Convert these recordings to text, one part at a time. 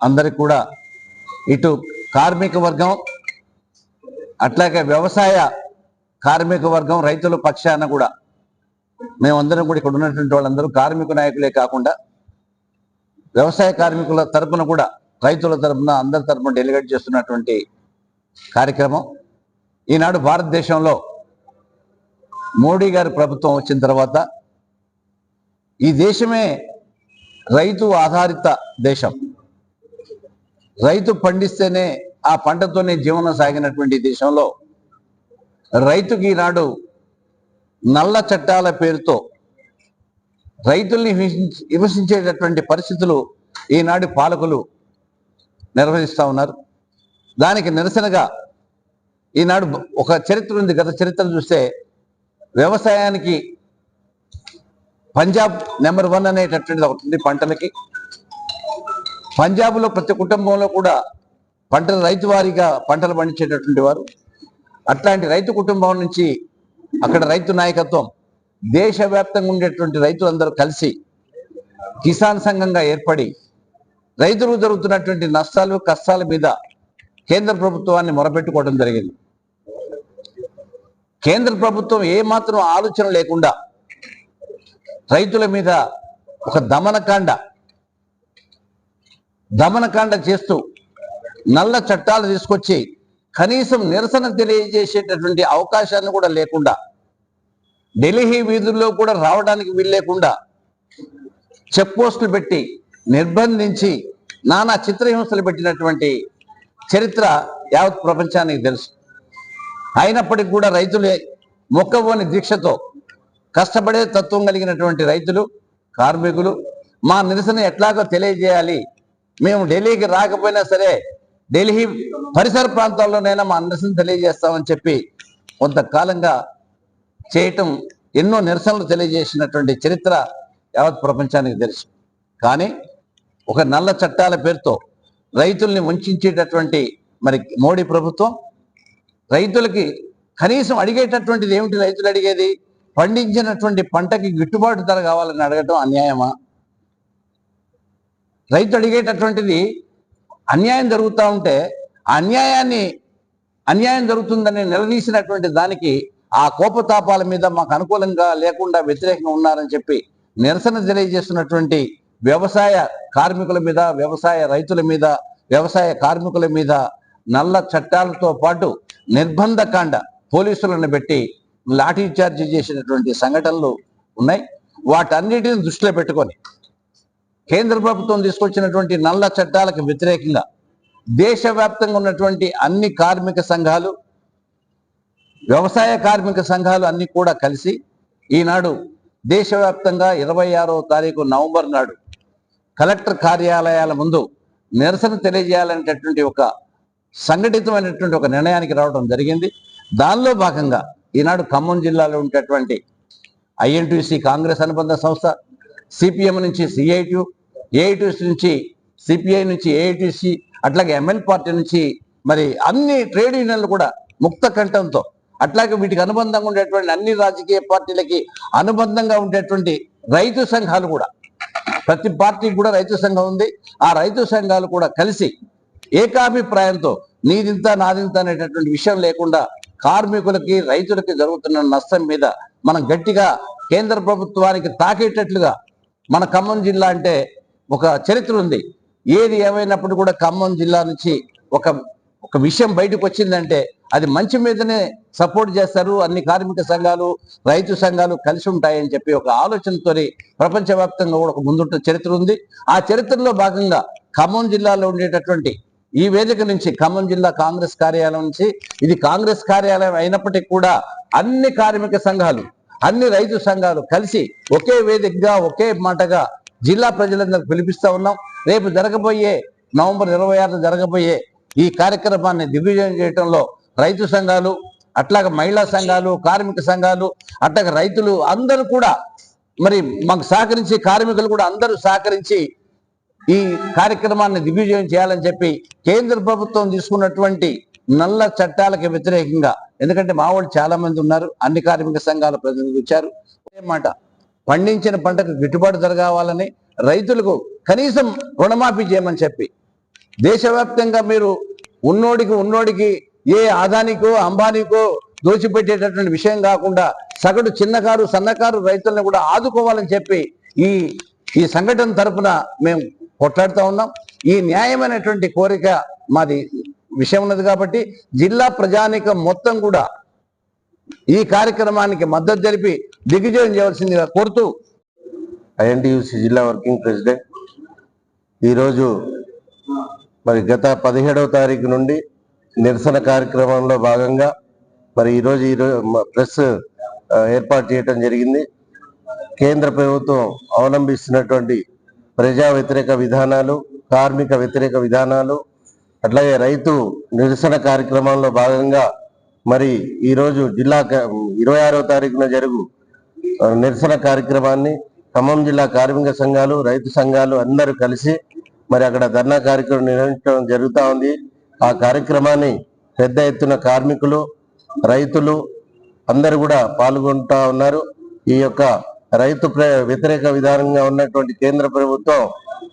అందరికి కూడా ఇటు కార్మిక వర్గం అట్లాగే వ్యవసాయ కార్మిక వర్గం రైతుల పక్షాన కూడా మేమందరం కూడా ఇక్కడ ఉన్నటువంటి వాళ్ళందరూ కార్మిక నాయకులే కాకుండా వ్యవసాయ కార్మికుల తరపున కూడా రైతుల తరపున అందరి తరపున డెలిగేట్ చేస్తున్నటువంటి కార్యక్రమం. ఈనాడు భారతదేశంలో మోడీ గారి ప్రభుత్వం వచ్చిన తర్వాత ఈ దేశమే రైతు ఆధారిత దేశం. రైతు పండిస్తేనే ఆ పంటతోనే జీవనం సాగినటువంటి దేశంలో రైతుకి ఈనాడు నల్ల చట్టాల పేరుతో రైతుల్ని హింసించేటటువంటి పరిస్థితులు ఈనాడు పాలకులు నిర్వహిస్తా ఉన్నారు. దానికి నిరసనగా ఈనాడు ఒక చరిత్ర ఉంది. గత చరిత్ర చూస్తే వ్యవసాయానికి పంజాబ్ నెంబర్ వన్ అనేటటువంటిది ఒకటి పంటలకి. పంజాబ్లో ప్రతి కుటుంబంలో కూడా పంటలు రైతు వారీగా పంటలు పండించేటటువంటి వారు. అట్లాంటి రైతు కుటుంబం నుంచి అక్కడ రైతు నాయకత్వం దేశవ్యాప్తంగా ఉండేటువంటి రైతులందరూ కలిసి కిసాన్ సంఘంగా ఏర్పడి రైతులకు జరుగుతున్నటువంటి నష్టాలు కష్టాల మీద కేంద్ర ప్రభుత్వాన్ని మొరపెట్టుకోవడం జరిగింది. కేంద్ర ప్రభుత్వం ఏమాత్రం ఆలోచన లేకుండా రైతుల మీద ఒక దమనకాండ దమనకాండ చేస్తూ నల్ల చట్టాలు తీసుకొచ్చి కనీసం నిరసన తెలియజేసేటటువంటి అవకాశాన్ని కూడా లేకుండా ఢిల్లీ వీధుల్లో కూడా రావడానికి వీల్లేకుండా చెక్ పోస్టులు పెట్టి నిర్బంధించి నానా చిత్రహింసలు పెట్టినటువంటి చరిత్ర యావత్ ప్రపంచానికి తెలుసు. అయినప్పటికీ కూడా రైతులే మొక్కవోని దీక్షతో కష్టపడే తత్వం కలిగినటువంటి రైతులు కార్మికులు మా నిరసన ఎట్లాగో తెలియజేయాలి మేము ఢిల్లీకి రాకపోయినా సరే ఢిల్లీ పరిసర ప్రాంతాల్లోనైనా మా నిరసన తెలియజేస్తామని చెప్పి కొంతకాలంగా చేయటం ఎన్నో నిరసనలు తెలియజేసినటువంటి చరిత్ర యావత్ ప్రపంచానికి తెలుసు. కానీ ఒక నల్ల చట్టాల పేరుతో రైతుల్ని వంచేటటువంటి మరి మోడీ ప్రభుత్వం రైతులకి కనీసం అడిగేటటువంటిది ఏమిటి రైతులు అడిగేది? పండించినటువంటి పంటకి గిట్టుబాటు ధర కావాలని అడగటం అన్యాయమా? రైతు అడిగేటటువంటిది అన్యాయం జరుగుతూ ఉంటే ఆ అన్యాయాన్ని అన్యాయం జరుగుతుందని నిలదీసినటువంటి దానికి ఆ కోపతాపాల మీద మాకు అనుకూలంగా లేకుండా వ్యతిరేకంగా ఉన్నారని చెప్పి నిరసన తెలియజేస్తున్నటువంటి వ్యవసాయ కార్మికుల మీద వ్యవసాయ రైతుల మీద వ్యవసాయ కార్మికుల మీద నల్ల చట్టాలతో పాటు నిర్బంధకాండ పోలీసులను పెట్టి లాఠీ చార్జీ చేసినటువంటి సంఘటనలు ఉన్నాయి. వాటన్నిటిని దృష్టిలో పెట్టుకొని కేంద్ర ప్రభుత్వం తీసుకొచ్చినటువంటి నల్ల చట్టాలకు వ్యతిరేకంగా దేశవ్యాప్తంగా ఉన్నటువంటి అన్ని కార్మిక సంఘాలు వ్యవసాయ కార్మిక సంఘాలు అన్ని కూడా కలిసి ఈనాడు దేశవ్యాప్తంగా ఇరవై ఆరో తారీఖు నవంబర్ నాడు కలెక్టర్ కార్యాలయాల ముందు నిరసన తెలియజేయాలనేటటువంటి ఒక సంఘటితమైనటువంటి ఒక నిర్ణయానికి రావడం జరిగింది. దానిలో భాగంగా ఈనాడు ఖమ్మం జిల్లాలో ఉండేటువంటి ఐఎన్టీసీ కాంగ్రెస్ అనుబంధ సంస్థ సిపిఎం నుంచి సిఐటియు ఏఐటీసీ నుంచి సిపిఐ నుంచి ఏఐటీసీ అట్లాగే ఎంఎల్ పార్టీ నుంచి మరి అన్ని ట్రేడ్ యూనియన్లు కూడా ముక్త కంఠంతో అట్లాగే వీటికి అనుబంధంగా ఉండేటువంటి అన్ని రాజకీయ పార్టీలకి అనుబంధంగా ఉండేటువంటి రైతు సంఘాలు కూడా ప్రతి పార్టీకి కూడా రైతు సంఘం ఉంది. ఆ రైతు సంఘాలు కూడా కలిసి ఏకాభిప్రాయంతో నీదింత నాదింత అనేటటువంటి విషయం లేకుండా కార్మికులకి రైతులకి జరుగుతున్న నష్టం మీద మనం గట్టిగా కేంద్ర ప్రభుత్వానికి తాకేటట్లుగా మన ఖమ్మం జిల్లా అంటే ఒక చరిత్ర ఉంది. ఏది ఏమైనప్పుడు కూడా ఖమ్మం జిల్లా నుంచి ఒక ఒక విషయం బయటకు వచ్చిందంటే అది మంచి మీదనే సపోర్ట్ చేస్తారు. అన్ని కార్మిక సంఘాలు రైతు సంఘాలు కలిసి ఉంటాయని చెప్పి ఒక ఆలోచనతోని ప్రపంచవ్యాప్తంగా కూడా ఒక ముందుంటున్న చరిత్ర ఉంది. ఆ చరిత్రలో భాగంగా ఖమ్మం జిల్లాలో ఉండేటటువంటి ఈ వేదిక నుంచి ఖమ్మం జిల్లా కాంగ్రెస్ కార్యాలయం నుంచి ఇది కాంగ్రెస్ కార్యాలయం అయినప్పటికీ కూడా అన్ని కార్మిక సంఘాలు అన్ని రైతు సంఘాలు కలిసి ఒకే వేదికగా ఒకే మాటగా జిల్లా ప్రజలందరికి పిలిపిస్తూ ఉన్నాం. రేపు జరగబోయే నవంబర్ ఇరవై ఆరున జరగబోయే ఈ కార్యక్రమాన్ని దిగ్విజయం చేయడంలో రైతు సంఘాలు అట్లాగే మహిళా సంఘాలు కార్మిక సంఘాలు అట్లాగే రైతులు అందరూ కూడా మరి మాకు సహకరించి కార్మికులు కూడా అందరూ సహకరించి ఈ కార్యక్రమాన్ని దిగ్విజయం చేయాలని చెప్పి కేంద్ర ప్రభుత్వం తీసుకున్నటువంటి నల్ల చట్టాలకు వ్యతిరేకంగా ఎందుకంటే మా వాళ్ళు చాలా మంది ఉన్నారు అన్ని కార్మిక సంఘాల ప్రతినిధులు వచ్చారు. మాట పండించిన పంటకు గిట్టుబాటు ధర కావాలని రైతులకు కనీసం రుణమాఫీ చేయమని చెప్పి దేశవ్యాప్తంగా మీరు ఉన్నోడికి ఉన్నోడికి ఏ ఆదానికో అంబానీకో దోచిపెట్టేటటువంటి విషయం కాకుండా సగటు చిన్నకారు సన్నకారు రైతులను కూడా ఆదుకోవాలని చెప్పి ఈ ఈ సంఘటన తరఫున మేము కొట్లాడుతూ ఉన్నాం. ఈ న్యాయమైనటువంటి కోరిక మాది విషయం ఉన్నది కాబట్టి జిల్లా ప్రజానికం మొత్తం కూడా ఈ కార్యక్రమానికి మద్దతు తెలిపి దిగ్విజయం చేయవలసిందిగా కోరుతూ ఐఎన్టీయూసీ జిల్లా వర్కింగ్ ప్రెసిడెంట్ ఈరోజు మరి గత పదిహేడవ తారీఖు నుండి నిరసన కార్యక్రమంలో భాగంగా మరి ఈరోజు ఈరోజు ప్రెస్ ఏర్పాటు చేయడం జరిగింది. కేంద్ర ప్రభుత్వం అవలంబిస్తున్నటువంటి ప్రజా వ్యతిరేక విధానాలు కార్మిక వ్యతిరేక విధానాలు అట్లాగే రైతు నిరసన కార్యక్రమంలో భాగంగా మరి ఈరోజు జిల్లా క- ఇరవై ఆరో తారీఖున జరుగు నిరసన కార్యక్రమాన్ని ఖమ్మం జిల్లా కార్మిక సంఘాలు రైతు సంఘాలు అందరూ కలిసి మరి అక్కడ ధర్నా కార్యక్రమం నిర్వహించడం జరుగుతూ ఉంది. ఆ కార్యక్రమాన్ని పెద్ద ఎత్తున కార్మికులు రైతులు అందరూ కూడా పాల్గొంటా ఉన్నారు. ఈ యొక్క రైతు ప్ర- వ్యతిరేక విధానంగా ఉన్నటువంటి కేంద్ర ప్రభుత్వం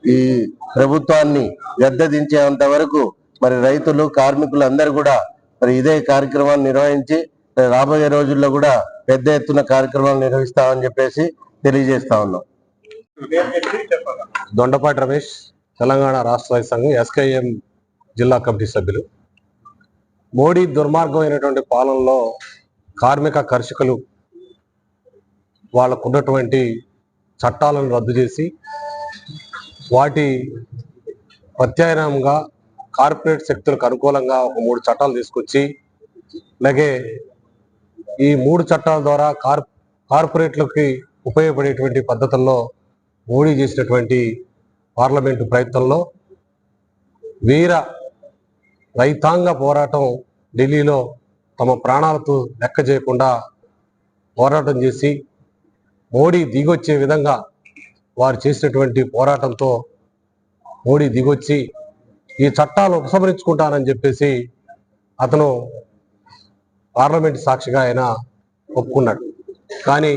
ఈ ప్రభుత్వాన్ని గద్దెదించేంత వరకు మరి రైతులు కార్మికులు అందరూ కూడా మరి ఇదే కార్యక్రమాన్ని నిర్వహించి రాబోయే రోజుల్లో కూడా పెద్ద ఎత్తున కార్యక్రమాలు నిర్వహిస్తామని చెప్పేసి తెలియజేస్తా ఉన్నాం. దొండపాటి రమేష్ తెలంగాణ రాష్ట్ర రైతు సంఘం ఎస్కేఎం జిల్లా కమిటీ సభ్యులు. మోడీ దుర్మార్గమైనటువంటి పాలనలో కార్మిక కర్షకులు వాళ్ళకున్నటువంటి చట్టాలను రద్దు చేసి వాటి ప్రత్యామ్నాయంగా కార్పొరేట్ శక్తులకు అనుకూలంగా ఒక మూడు చట్టాలు తీసుకొచ్చి అలాగే ఈ మూడు చట్టాల ద్వారా కార్ కార్పొరేట్లకి ఉపయోగపడేటువంటి పద్ధతుల్లో మోడీ చేసినటువంటి పార్లమెంటు ప్రయత్నంలో వీర రైతాంగ పోరాటం ఢిల్లీలో తమ ప్రాణాలతో లెక్క చేయకుండా పోరాటం చేసి మోడీ దిగొచ్చే విధంగా వారు చేసినటువంటి పోరాటంతో మోడీ దిగొచ్చి ఈ చట్టాలు ఉపసంహరించుకుంటానని చెప్పేసి అతను పార్లమెంట్ సాక్షిగా ఆయన ఒప్పుకున్నాడు. కానీ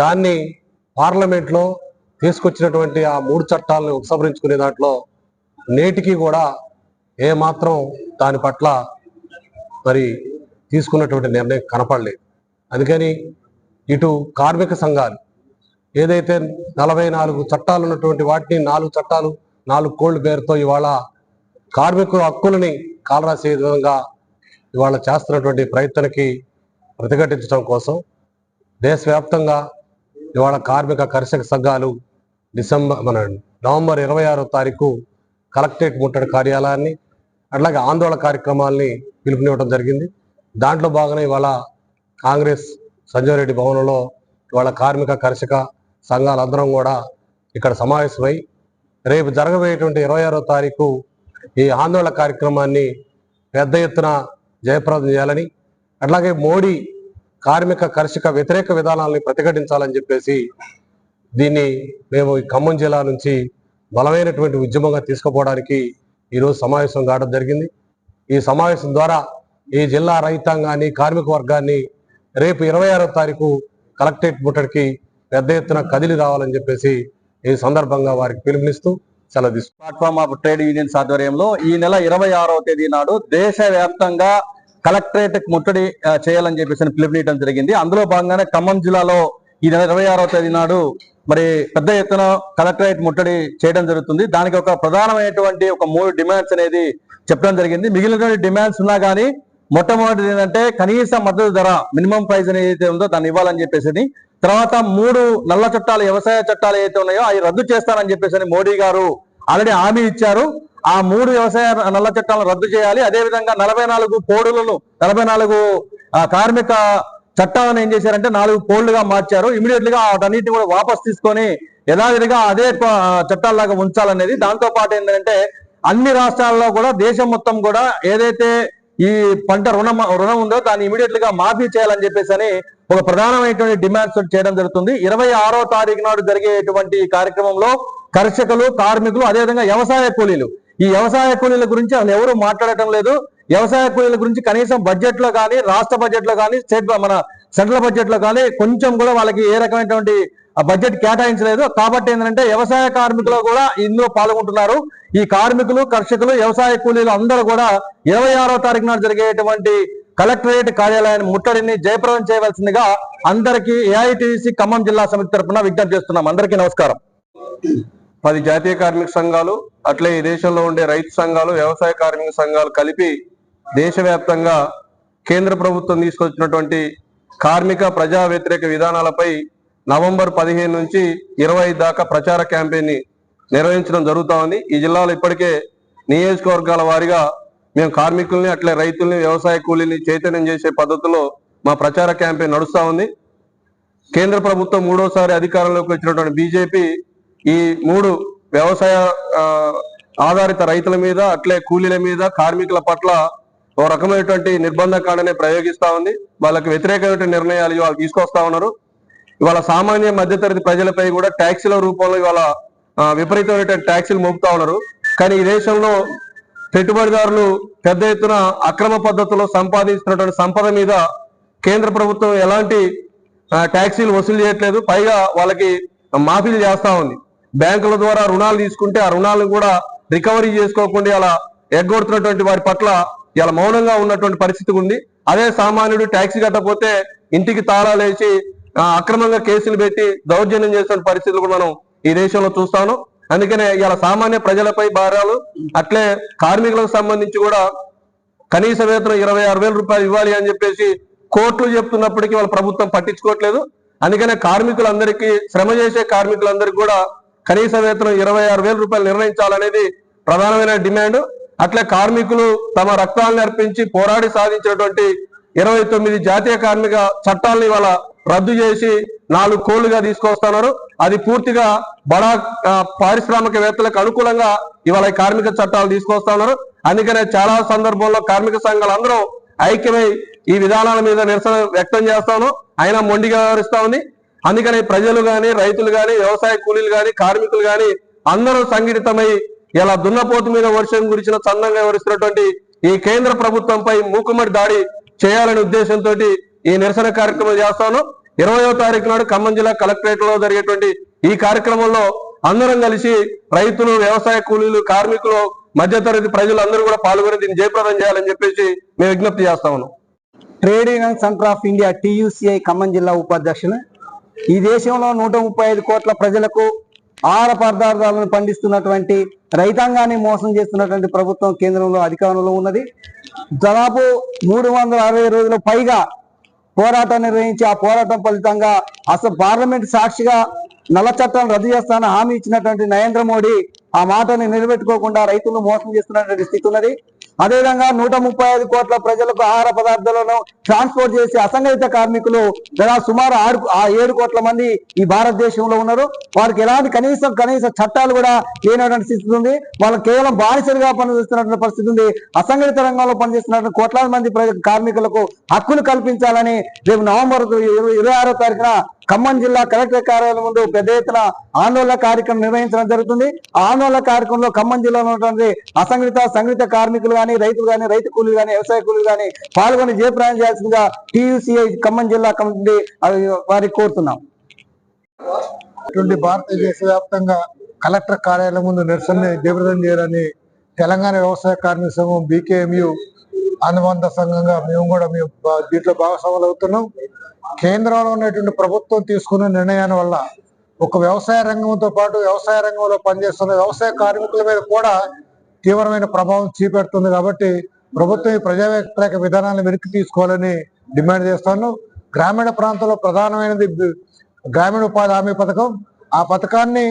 దాన్ని పార్లమెంట్లో తీసుకొచ్చినటువంటి ఆ మూడు చట్టాలను ఉపసంహరించుకునే దాంట్లో నేటికి కూడా ఏమాత్రం దాని పట్ల మరి తీసుకున్నటువంటి నిర్ణయం కనపడలేదు. అందుకని ఇటు కార్మిక సంఘాలు ఏదైతే నలభై నాలుగు చట్టాలు ఉన్నటువంటి వాటిని నాలుగు చట్టాలు నాలుగు కోళ్ళ పేరుతో ఇవాళ కార్మికుల హక్కులని కాలరాసే విధంగా ఇవాళ చేస్తున్నటువంటి ప్రయత్నానికి ప్రతిఘటించడం కోసం దేశవ్యాప్తంగా ఇవాళ కార్మిక కర్షక సంఘాలు డిసెంబర్ మన నవంబర్ ఇరవై ఆరో తారీఖు కలెక్టరేట్ ముట్టడి కార్యాలయాన్ని అట్లాగే ఆందోళన కార్యక్రమాల్ని పిలుపునివ్వడం జరిగింది. దాంట్లో భాగంగా ఇవాళ కాంగ్రెస్ సంజయ్ రెడ్డి భవనంలో ఇవాళ కార్మిక కర్షక సంఘాలందరం కూడా ఇక్కడ సమావేశమై రేపు జరగబోయేటువంటి ఇరవై ఆరో తారీఖు ఈ ఆందోళన కార్యక్రమాన్ని పెద్ద ఎత్తున జయప్రదం చేయాలని అట్లాగే మోడీ కార్మిక కర్షక వ్యతిరేక విధానాలని ప్రతిఘటించాలని చెప్పేసి దీన్ని మేము ఈ ఖమ్మం జిల్లా నుంచి బలమైనటువంటి ఉద్యమంగా తీసుకుపోవడానికి ఈరోజు సమావేశం కావడం జరిగింది. ఈ సమావేశం ద్వారా ఈ జిల్లా రైతాంగాన్ని కార్మిక వర్గాన్ని రేపు ఇరవై ఆరో తారీఖు కలెక్టరేట్ ముట్టడికి పెద్ద ఎత్తున కదిలి రావాలని చెప్పేసి ఈ సందర్భంగా వారికి పిలుపునిస్తూ సెలవు తీసుకు ప్లాట్ఫామ్ ఆఫ్ ట్రేడ్ యూనియన్స్ ఆధ్వర్యంలో ఈ నెల ఇరవై ఆరవ తేదీ నాడు దేశవ్యాప్తంగా కలెక్టరేట్ ముట్టడి చేయాలని చెప్పేసి పిలుపునియడం జరిగింది. అందులో భాగంగానే ఖమ్మం జిల్లాలో ఈ నెల ఇరవై ఆరవ తేదీ నాడు మరి పెద్ద ఎత్తున కలెక్టరేట్ ముట్టడి చేయడం జరుగుతుంది. దానికి ఒక ప్రధానమైనటువంటి ఒక మూడు డిమాండ్స్ అనేది చెప్పడం జరిగింది. మిగిలినటువంటి డిమాండ్స్ ఉన్నా కానీ మొట్టమొదటిది ఏంటంటే కనీస మద్దతు ధర మినిమం ప్రైస్ అనేది ఏదైతే ఉందో దాన్ని ఇవ్వాలని చెప్పేసి తర్వాత మూడు నల్ల చట్టాలు వ్యవసాయ చట్టాలు ఏవైతే ఉన్నాయో అవి రద్దు చేస్తానని చెప్పేసి మోడీ గారు ఆల్రెడీ హామీ ఇచ్చారు. ఆ మూడు వ్యవసాయ నల్ల చట్టాలను రద్దు చేయాలి. అదే విధంగా నలభై నాలుగు కోడులను నలభై నాలుగు కార్మిక చట్టాలను ఏం చేశారంటే నాలుగు కోళ్ళుగా మార్చారు. ఇమీడియట్గా వాటన్నిటిని కూడా వాపస్ తీసుకొని యథావిధిగా అదే చట్టాల్లాగా ఉంచాలనేది. దాంతో పాటు ఏంటంటే అన్ని రాష్ట్రాల్లో కూడా దేశం మొత్తం కూడా ఏదైతే ఈ పంట రుణం రుణం ఉందో దాన్ని ఇమీడియట్గా మాఫీ చేయాలని చెప్పేసి అని ఒక ప్రధానమైనటువంటి డిమాండ్స్ చేయడం జరుగుతుంది. ఇరవై ఆరో తారీఖు నాడు జరిగేటువంటి కార్యక్రమంలో కర్షకులు కార్మికులు అదేవిధంగా వ్యవసాయ కూలీలు ఈ వ్యవసాయ కూలీల గురించి అసలు ఎవరు మాట్లాడటం లేదు. వ్యవసాయ కూలీల గురించి కనీసం బడ్జెట్లో కానీ రాష్ట్ర బడ్జెట్లో కానీ స్టేట్ మన సెంట్రల్ బడ్జెట్లో కానీ కొంచెం కూడా వాళ్ళకి ఏ రకమైనటువంటి బడ్జెట్ కేటాయించలేదు. కాబట్టి ఏంటంటే వ్యవసాయ కార్మికులు కూడా ఇందులో పాల్గొంటున్నారు. ఈ కార్మికులు కర్షకులు వ్యవసాయ కూలీలు అందరూ కూడా ఇరవై ఆరో తారీఖు నాడు జరిగేటువంటి కలెక్టరేట్ కార్యాలయాన్ని ముట్టడిని జయప్రదం చేయవలసిందిగా అందరికీ ఏఐటీసీ ఖమ్మం జిల్లా సమితి తరఫున విజ్ఞప్తి చేస్తున్నాం. అందరికీ నమస్కారం. పది జాతీయ కార్మిక సంఘాలు అట్లే ఈ దేశంలో ఉండే రైతు సంఘాలు వ్యవసాయ కార్మిక సంఘాలు కలిపి దేశవ్యాప్తంగా కేంద్ర ప్రభుత్వం తీసుకొచ్చినటువంటి కార్మిక ప్రజా వ్యతిరేక విధానాలపై నవంబర్ పదిహేను నుంచి ఇరవై దాకా ప్రచార క్యాంపెయిన్ నిర్వహించడం జరుగుతా ఉంది. ఈ జిల్లాలో ఇప్పటికే నియోజకవర్గాల వారీగా మేము కార్మికుల్ని అట్లే రైతుల్ని వ్యవసాయ కూలీని చైతన్యం చేసే పద్ధతిలో మా ప్రచార క్యాంపెయిన్ నడుస్తూ ఉంది. కేంద్ర ప్రభుత్వం మూడోసారి అధికారంలోకి వచ్చినటువంటి బీజేపీ ఈ మూడు వ్యవసాయ ఆధారిత రైతుల మీద అట్లే కూలీల మీద కార్మికుల పట్ల ఓ రకమైనటువంటి నిర్బంధ కాడనే ప్రయోగిస్తా ఉంది. వాళ్ళకి వ్యతిరేకమైన నిర్ణయాలు ఇవాళ తీసుకొస్తా ఉన్నారు. ఇవాళ సామాన్య మధ్యతరగతి ప్రజలపై కూడా ట్యాక్సీల రూపంలో ఇవాళ విపరీతమైనటువంటి ట్యాక్సీలు మోపుతా ఉన్నారు. కానీ ఈ దేశంలో పెట్టుబడిదారులు పెద్ద ఎత్తున అక్రమ పద్ధతిలో సంపాదిస్తున్నటువంటి సంపద మీద కేంద్ర ప్రభుత్వం ఎలాంటి ట్యాక్సీలు వసూలు చేయట్లేదు. పైగా వాళ్ళకి మాఫీలు చేస్తా ఉంది. బ్యాంకుల ద్వారా రుణాలు తీసుకుంటే ఆ రుణాలను కూడా రికవరీ చేసుకోకుండా ఇలా ఎగ్గొడుతున్నటువంటి వారి పట్ల ఇలా మౌనంగా ఉన్నటువంటి పరిస్థితి ఉంది. అదే సామాన్యుడు ట్యాక్సీ కట్టపోతే ఇంటికి తాళాలేసి అక్రమంగా కేసులు పెట్టి దౌర్జన్యం చేసిన పరిస్థితులు కూడా మనం ఈ దేశంలో చూస్తాను. అందుకనే ఇలా సామాన్య ప్రజలపై భారాలు అట్లే కార్మికులకు సంబంధించి కూడా కనీస వేతనం ఇరవై ఆరు వేల రూపాయలు ఇవ్వాలి అని చెప్పేసి కోర్టులు చెప్తున్నప్పటికీ వాళ్ళ ప్రభుత్వం పట్టించుకోవట్లేదు. అందుకనే కార్మికులందరికీ శ్రమ చేసే కార్మికులందరికీ కూడా కనీస వేతనం ఇరవై ఆరు వేల రూపాయలు నిర్ణయించాలనేది ప్రధానమైన డిమాండ్. అట్లే కార్మికులు తమ రక్తాలను అర్పించి పోరాడి సాధించినటువంటి ఇరవై తొమ్మిది జాతీయ కార్మిక చట్టాలను ఇవాళ రద్దు చేసి నాలుగు కోళ్ళుగా తీసుకొస్తున్నారు. అది పూర్తిగా బడా పారిశ్రామికవేత్తలకు అనుకూలంగా ఇవాళ ఈ కార్మిక చట్టాలు తీసుకొస్తున్నారు. అందుకనే చాలా సందర్భంలో కార్మిక సంఘాలు అందరూ ఐక్యమై ఈ విధానాల మీద నిరసన వ్యక్తం చేస్తాను. అయినా మొండిగా వ్యవహరిస్తా ఉంది. అందుకని ప్రజలు కానీ రైతులు కానీ వ్యవసాయ కూలీలు కానీ కార్మికులు కానీ అందరూ సంఘటితమై ఇలా దున్నపోతు మీద వర్షం గురించిన చందంగా వివరిస్తున్నటువంటి ఈ కేంద్ర ప్రభుత్వంపై మూకుమ్మడి దాడి చేయాలనే ఉద్దేశంతో ఈ నిరసన కార్యక్రమం చేస్తాను. ఇరవయో తారీఖు నాడు ఖమ్మం జిల్లా కలెక్టరేట్లో జరిగేటువంటి ఈ కార్యక్రమంలో అందరం కలిసి రైతులు వ్యవసాయ కూలీలు కార్మికులు మధ్యతరగతి ప్రజలు అందరూ కూడా పాల్గొని దీన్ని జయప్రదం చేయాలని చెప్పేసి మేము విజ్ఞప్తి చేస్తా ఉన్నాం. Trade union centre of India TUCI Khammam జిల్లా ఉపాధ్యక్షులు ఈ దేశంలో నూట ముప్పై ఐదు కోట్ల ప్రజలకు ఆహార పదార్థాలను పండిస్తున్నటువంటి రైతాంగాన్ని మోసం చేస్తున్నటువంటి ప్రభుత్వం కేంద్రంలో అధికారంలో ఉన్నది. దాదాపు మూడు వందల అరవై రోజుల పైగా పోరాటం నిర్వహించి ఆ పోరాటం ఫలితంగా అసలు పార్లమెంట్ సాక్షిగా నల్ల చట్టాలను రద్దు చేస్తానని హామీ ఇచ్చినటువంటి నరేంద్ర మోడీ ఆ మాటని నిలబెట్టుకోకుండా రైతులను మోసం చేస్తున్నటువంటి స్థితి ఉన్నది. అదేవిధంగా నూట ముప్పై ఐదు కోట్ల ప్రజలకు ఆహార పదార్థాలను ట్రాన్స్పోర్ట్ చేసే అసంఘటిత కార్మికులు లేదా సుమారు ఆరు ఆ ఏడు కోట్ల మంది ఈ భారతదేశంలో ఉన్నారు. వారికి ఎలాంటి కనీసం కనీస చట్టాలు కూడా లేనటువంటి స్థితి ఉంది. వాళ్ళు కేవలం బానిసలుగా పనిచేస్తున్నటువంటి పరిస్థితి ఉంది. అసంఘటిత రంగంలో పనిచేస్తున్నటువంటి కోట్లాది మంది ప్రజ కార్మికులకు హక్కులు కల్పించాలని రేపు నవంబర్ ఇరవై ఇరవై ఆరో తారీఖున ఖమ్మం జిల్లా కలెక్టర్ కార్యాలయం ముందు పెద్ద ఎత్తున ఆందోళన కార్యక్రమం నిర్వహించడం జరుగుతుంది. ఆ ఆందోళన కార్యక్రమంలో ఖమ్మం జిల్లాలో ఉన్నటువంటి అసంఘటిత సంఘటిత కార్మికులు కానీ రైతులు కానీ రైతు కూలీలు కానీ వ్యవసాయ కూలీలు కానీ పాల్గొని జయప్రదానం చేయాల్సిందిగా టీయూసీఐ ఖమ్మం జిల్లా కమిటీ వారికి కోరుతున్నాం. ఇటువంటి భారతదేశ వ్యాప్తంగా కలెక్టర్ కార్యాలయం ముందు నిరసన జయప్రదం చేయాలని తెలంగాణ వ్యవసాయ కార్మిక సంఘం బీకేఎంయు అనుబంధ సంఘంగా మేము కూడా మేము దీంట్లో భాగస్వాములు అవుతున్నాం. కేంద్రంలో ఉన్నటువంటి ప్రభుత్వం తీసుకున్న నిర్ణయాల వల్ల ఒక వ్యవసాయ రంగంతో పాటు వ్యవసాయ రంగంలో పనిచేస్తున్న వ్యవసాయ కార్మికుల మీద కూడా తీవ్రమైన ప్రభావం చూపెడుతుంది కాబట్టి ప్రభుత్వం ఈ ప్రజా వ్యతిరేక విధానాలను వెనక్కి తీసుకోవాలని డిమాండ్ చేస్తాను. గ్రామీణ ప్రాంతంలో ప్రధానమైనది గ్రామీణ ఉపాధి హామీ పథకం. ఆ పథకాన్ని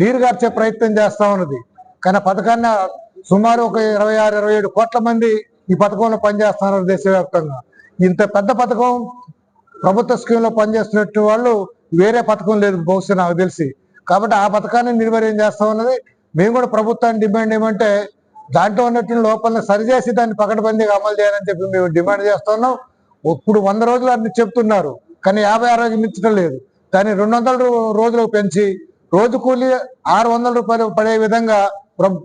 నీరుగార్చే ప్రయత్నం చేస్తా ఉన్నది. కానీ ఆ పథకాన్ని సుమారు ఒక ఇరవై ఆరు ఇరవై ఏడు కోట్ల మంది ఈ పథకంలో పనిచేస్తున్నారు దేశవ్యాప్తంగా. ఇంత పెద్ద పథకం ప్రభుత్వ స్కీమ్లో పనిచేస్తున్నట్టు వాళ్ళు వేరే పథకం లేదు బహుశా నాకు తెలిసి. కాబట్టి ఆ పథకాన్ని నిర్వహణ చేస్తా ఉన్నది? మేము కూడా ప్రభుత్వాన్ని డిమాండ్ ఏమంటే దాంట్లో ఉన్నటువంటి లోపాలను సరిచేసి దాన్ని పకడ్బందీగా అమలు చేయాలని చెప్పి మేము డిమాండ్ చేస్తున్నాం ఇప్పుడు వంద రోజులు అన్ని చెప్తున్నారు. కానీ యాభై ఆరు రోజులు మించడం లేదు. దాన్ని రెండు వందల రోజులకు పెంచి రోజు కూలి ఆరు వందల రూపాయలు పడే విధంగా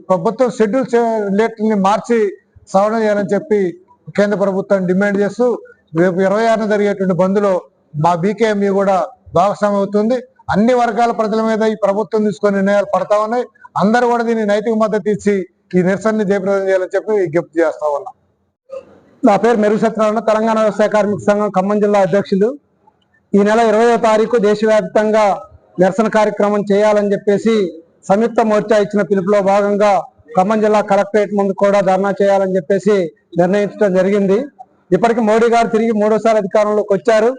ప్రభుత్వం షెడ్యూల్ని మార్చి సవరణ చేయాలని చెప్పి కేంద్ర ప్రభుత్వాన్ని డిమాండ్ చేస్తూ రేపు ఇరవై ఆరున జరిగేటువంటి బంద్లో మా బీకేఎంఈ కూడా భాగస్వామ్యం అవుతుంది. అన్ని వర్గాల ప్రజల మీద ఈ ప్రభుత్వం తీసుకునే నిర్ణయాలు పడతా ఉన్నాయి. అందరూ కూడా దీన్ని నైతిక మద్దతు ఇచ్చి ఈ నిరసనని జయప్రదం చేయాలని చెప్పి విజ్ఞప్తి చేస్తా ఉన్నా. నా పేరు మెరుగు సత్యనారాయణ తెలంగాణ వ్యవసాయ కార్మిక సంఘం ఖమ్మం జిల్లా అధ్యక్షులు. ఈ నెల ఇరవయో తారీఖు దేశవ్యాప్తంగా నిరసన కార్యక్రమం చేయాలని చెప్పేసి సంయుక్త మోర్చా ఇచ్చిన పిలుపులో భాగంగా ఖమ్మం జిల్లా కలెక్టరేట్ ముందు కూడా ధర్నా చేయాలని చెప్పేసి నిర్ణయించడం జరిగింది. ఇప్పటికి మోడీ గారు తిరిగి మూడోసారి అధికారంలోకి వచ్చారు.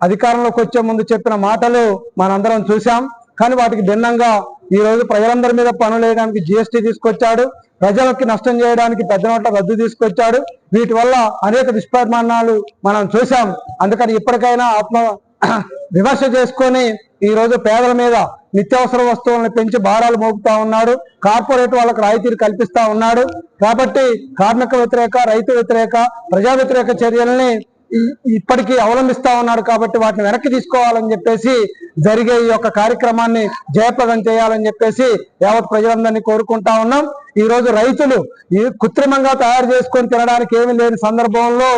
అధికారంలోకి వచ్చే ముందు చెప్పిన మాటలు మనందరం చూసాం కానీ వాటికి భిన్నంగా ఈ రోజు ప్రజలందరి మీద పనులు వేయడానికి జిఎస్టీ తీసుకొచ్చాడు. ప్రజలకి నష్టం చేయడానికి పెద్ద నోట్ల రద్దు తీసుకొచ్చాడు. వీటి వల్ల అనేక దుష్పరిమాణాలు మనం చూసాం అందుకని ఇప్పటికైనా ఆత్మ విమర్శ చేసుకొని ఈ రోజు పేదల మీద నిత్యావసర వస్తువులను పెంచి భారాలు మోపుతా ఉన్నాడు. కార్పొరేట్ వాళ్ళకు రాయితీలు కల్పిస్తా ఉన్నాడు. కాబట్టి కార్మిక వ్యతిరేక రైతు వ్యతిరేక ప్రజా వ్యతిరేక చర్యల్ని ఇప్పటికీ అవలంబిస్తా ఉన్నాడు కాబట్టి వాటిని వెనక్కి తీసుకోవాలని చెప్పేసి జరిగే ఈ యొక్క కార్యక్రమాన్ని జయప్రదం చేయాలని చెప్పేసి యావత్ ప్రజలందరినీ కోరుకుంటా ఉన్నాం. ఈ రోజు రైతులు ఈ కృత్రిమంగా తయారు చేసుకొని తినడానికి ఏమీ లేని సందర్భంలో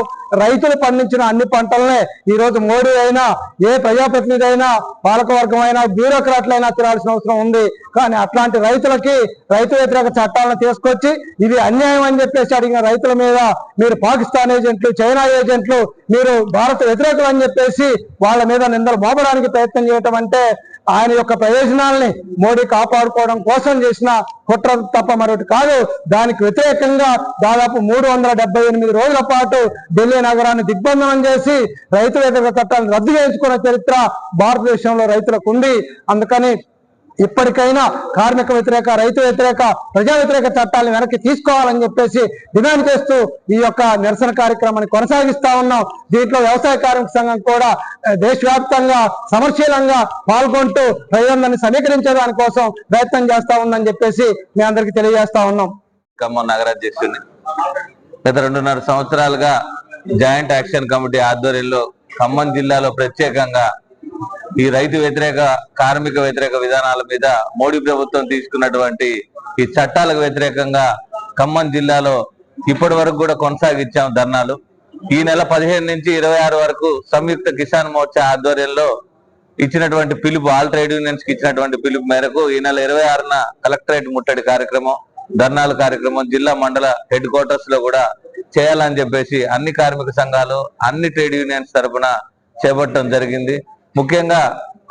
రైతులు పండించిన అన్ని పంటలనే ఈ రోజు మోడీ అయినా ఏ ప్రజాప్రతినిధి అయినా పాలకవర్గం అయినా బ్యూరోక్రాట్లైనా తినాల్సిన అవసరం ఉంది. కానీ అట్లాంటి రైతులకి రైతు వ్యతిరేక చట్టాలను తీసుకొచ్చి ఇది అన్యాయం అని చెప్పేసి అడిగిన రైతుల మీద మీరు పాకిస్తాన్ ఏజెంట్లు చైనా ఏజెంట్లు మీరు భారత వ్యతిరేకులు అని చెప్పేసి వాళ్ళ మీద నిందలు మోపడానికి ప్రయత్నం చేయటం అంటే ఆయన యొక్క ప్రయోజనాల్ని మోడీ కాపాడుకోవడం కోసం చేసిన కుట్ర తప్ప మరొకటి కాదు. దానికి వ్యతిరేకంగా దాదాపు మూడు వందల డెబ్బై ఎనిమిది రోజుల పాటు ఢిల్లీ నగరాన్ని దిగ్బంధనం చేసి రైతు వ్యతిరేక చట్టాలను రద్దు చేసుకున్న చరిత్ర భారతదేశంలో రైతులకు ఉంది. అందుకని ఇప్పటికైనా కార్మిక వ్యతిరేక రైతు వ్యతిరేక ప్రజా వ్యతిరేక చట్టాలను వెనక్కి తీసుకోవాలని చెప్పేసి డిమాండ్ చేస్తూ ఈ యొక్క నిరసన కార్యక్రమాన్ని కొనసాగిస్తా ఉన్నాం. దీంట్లో వ్యవసాయ కార్మిక సంఘం కూడా దేశవ్యాప్తంగా సమర్శీలంగా పాల్గొంటూ ప్రజలందరినీ సమీకరించే దానికోసం ప్రయత్నం చేస్తా ఉందని చెప్పేసి మీ అందరికీ తెలియజేస్తా ఉన్నాం. ఖమ్మం నగరాధ్యక్షుడిని గత రెండున్నర సంవత్సరాలుగా జాయింట్ యాక్షన్ కమిటీ ఆధ్వర్యంలో ఖమ్మం జిల్లాలో ప్రత్యేకంగా ఈ రైతు వ్యతిరేక కార్మిక వ్యతిరేక విధానాల మీద మోడీ ప్రభుత్వం తీసుకున్నటువంటి ఈ చట్టాలకు వ్యతిరేకంగా ఖమ్మం జిల్లాలో ఇప్పటి వరకు కూడా కొనసాగించాం ధర్నాలు. ఈ నెల పదిహేను నుంచి ఇరవై ఆరు వరకు సంయుక్త కిసాన్ మోర్చా ఆధ్వర్యంలో ఇచ్చినటువంటి పిలుపు ఆల్ ట్రేడ్ యూనియన్స్కి ఇచ్చినటువంటి పిలుపు మేరకు ఈ నెల ఇరవై ఆరున కలెక్టరేట్ ముట్టడి కార్యక్రమం ధర్నాల కార్యక్రమం జిల్లా మండల హెడ్ క్వార్టర్స్లో కూడా చేయాలని చెప్పేసి అన్ని కార్మిక సంఘాలు అన్ని ట్రేడ్ యూనియన్స్ తరఫున చేపట్టడం జరిగింది. ముఖ్యంగా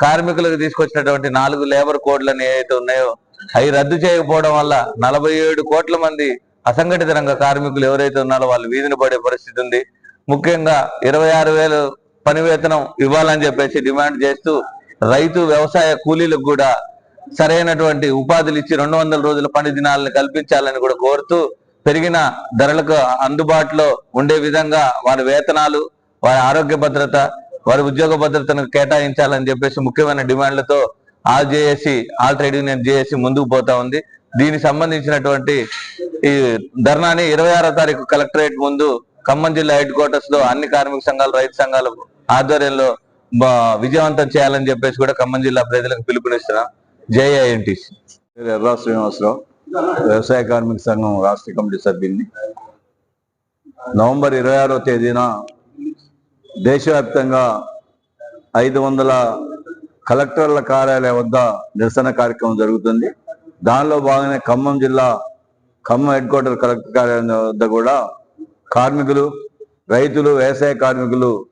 కార్మికులకు తీసుకొచ్చినటువంటి నాలుగు లేబర్ కోడ్లను ఏవైతే ఉన్నాయో అవి రద్దు చేయకపోవడం వల్ల నలభై ఏడు కోట్ల మంది అసంఘటిత రంగ కార్మికులు ఎవరైతే ఉన్నారో వాళ్ళు వీధిని పడే పరిస్థితి ఉంది. ముఖ్యంగా ఇరవై ఆరు వేలు పని వేతనం ఇవ్వాలని చెప్పేసి డిమాండ్ చేస్తూ రైతు వ్యవసాయ కూలీలకు కూడా సరైనటువంటి ఉపాధులు ఇచ్చి రెండు వందల రోజుల పని దినాలను కల్పించాలని కూడా కోరుతూ పెరిగిన ధరలకు అందుబాటులో ఉండే విధంగా వారి వేతనాలు వారి ఆరోగ్య భద్రత వారి ఉద్యోగ భద్రతను కేటాయించాలని చెప్పేసి ముఖ్యమైన డిమాండ్లతో all JAC all trade union JAC ముందుకు పోతా ఉంది. దీనికి సంబంధించినటువంటి ఈ ధర్నాని ఇరవై ఆరో తారీఖు కలెక్టరేట్ ముందు ఖమ్మం జిల్లా హెడ్ క్వార్టర్స్లో అన్ని కార్మిక సంఘాలు రైతు సంఘాల ఆధ్వర్యంలో విజయవంతం చేయాలని చెప్పేసి కూడా ఖమ్మం జిల్లా ప్రజలకు పిలుపునిస్తున్నాం. జేఐఎన్టీసీ ఎర్రా శ్రీనివాసరావు వ్యవసాయ కార్మిక సంఘం రాష్ట్ర కమిటీ సభ్యుని నవంబర్ ఇరవై ఆరో తేదీన దేశవ్యాప్తంగా ఐదు వందల కలెక్టర్ల కార్యాలయం వద్ద నిరసన కార్యక్రమం జరుగుతుంది. దానిలో భాగంగా ఖమ్మం జిల్లా ఖమ్మం హెడ్ క్వార్టర్ కలెక్టర్ కార్యాలయం వద్ద కూడా కార్మికులు రైతులు వ్యవసాయ కార్మికులు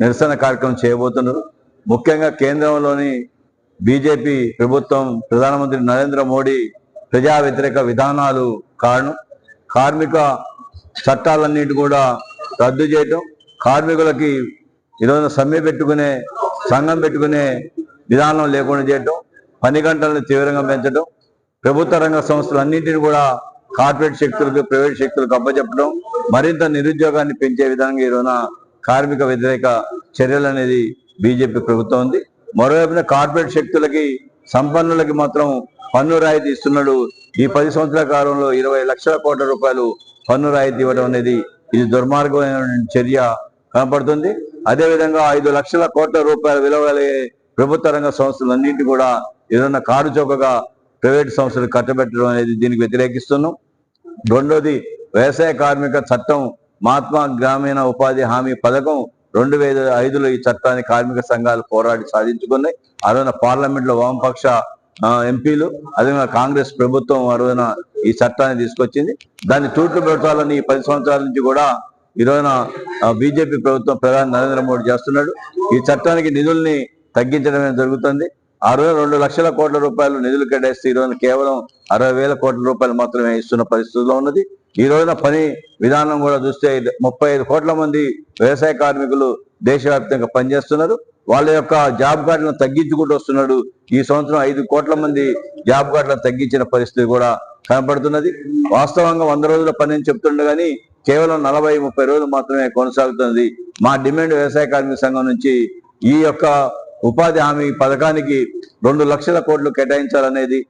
నిరసన కార్యక్రమం చేయబోతున్నారు. ముఖ్యంగా కేంద్రంలోని బీజేపీ ప్రభుత్వం ప్రధానమంత్రి నరేంద్ర మోడీ ప్రజా వ్యతిరేక విధానాలు కారణం. కార్మిక చట్టాలన్నిటి కూడా రద్దు చేయటం కార్మికులకి ఈరోజు సమ్మె పెట్టుకునే సంఘం పెట్టుకునే విధానం లేకుండా చేయటం పని గంటలను తీవ్రంగా పెంచడం ప్రభుత్వ రంగ సంస్థలన్నింటినీ కూడా కార్పొరేట్ శక్తులకు ప్రైవేట్ శక్తులకు అప్పచెప్పడం మరింత నిరుద్యోగాన్ని పెంచే విధంగా ఈరోజున కార్మిక వ్యతిరేక చర్యలు అనేది బీజేపీ ప్రభుత్వం ఉంది. మరోవైపున కార్పొరేట్ శక్తులకి సంపన్నులకి మాత్రం పన్ను రాయితీ ఇస్తున్నాడు. ఈ పది సంవత్సరాల కాలంలో ఇరవై లక్షల కోట్ల రూపాయలు పన్ను రాయితీ ఇవ్వడం అనేది ఇది దుర్మార్గమైన చర్య కనపడుతుంది. అదేవిధంగా ఐదు లక్షల కోట్ల రూపాయల విలువ ప్రభుత్వ రంగ సంస్థలన్నింటి కూడా ఏదైనా కారు చౌకగా ప్రైవేట్ సంస్థలు కట్టబెట్టడం అనేది దీనికి వ్యతిరేకిస్తున్నాం. రెండోది వ్యవసాయ కార్మిక చట్టం మహాత్మా గ్రామీణ ఉపాధి హామీ పథకం రెండు వేల ఐదులో ఈ చట్టాన్ని కార్మిక సంఘాలు పోరాడి సాధించుకున్నాయి. ఆ రోజున వామపక్ష ఎంపీలు అదేవిధంగా కాంగ్రెస్ ప్రభుత్వం ఆ రోజున ఈ చట్టాన్ని తీసుకొచ్చింది. దాన్ని తూట్లు పెట్టాలని ఈ పది సంవత్సరాల నుంచి కూడా ఈ రోజున బీజేపీ ప్రభుత్వం ప్రధాని నరేంద్ర మోడీ చేస్తున్నాడు. ఈ చట్టానికి నిధుల్ని తగ్గించడమే జరుగుతుంది. ఆ రోజు రెండు లక్షల కోట్ల రూపాయలు నిధులు కేటాయిస్తే ఈ రోజున కేవలం అరవై వేల కోట్ల రూపాయలు మాత్రమే ఇస్తున్న పరిస్థితిలో ఉన్నది. ఈ రోజున పని విధానం కూడా చూస్తే ముప్పై ఐదు కోట్ల మంది వ్యవసాయ కార్మికులు దేశవ్యాప్తంగా పనిచేస్తున్నారు. వాళ్ళ యొక్క జాబ్ కార్డులను తగ్గించుకుంటూ వస్తున్నాడు. ఈ సంవత్సరం ఐదు కోట్ల మంది జాబ్ కార్డులను తగ్గించిన పరిస్థితి కూడా కనబడుతున్నది వాస్తవంగా వంద రోజుల పని అని చెప్తుండే కానీ కేవలం నలభై ముప్పై రోజులు మాత్రమే కొనసాగుతుంది మా డిమాండ్ వ్యవసాయ కార్మిక సంఘం నుంచి ఈ యొక్క ఉపాధి హామీ పథకానికి రెండు లక్షల కోట్లు కేటాయించాలనేది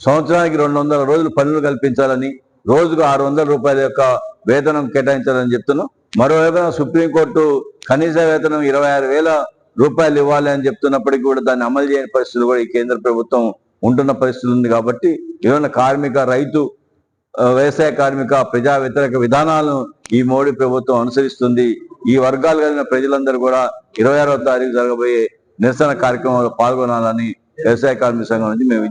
సంవత్సరానికి రెండు వందల రోజులు పనులు కల్పించాలని రోజుకు ఆరు వందల రూపాయల యొక్క వేతనం కేటాయించాలని చెప్తున్నాం. మరోవైపు సుప్రీంకోర్టు కనీస వేతనం ఇరవై ఆరు వేల రూపాయలు ఇవ్వాలి అని చెప్తున్నప్పటికీ కూడా దాన్ని అమలు చేయని పరిస్థితులు కూడా ఈ కేంద్ర ప్రభుత్వం ఉంటున్న పరిస్థితి ఉంది కాబట్టి ఏమైనా కార్మిక రైతు వ్యవసాయ కార్మిక ప్రజా వ్యతిరేక విధానాలను ఈ మోడీ ప్రభుత్వం అనుసరిస్తుంది. ఈ వర్గాలు కలిగిన ప్రజలందరూ కూడా ఇరవై ఆరో తారీఖు జరగబోయే నిరసన కార్యక్రమంలో పాల్గొనాలని వ్యవసాయ కార్మిక సంఘం నుంచి మేము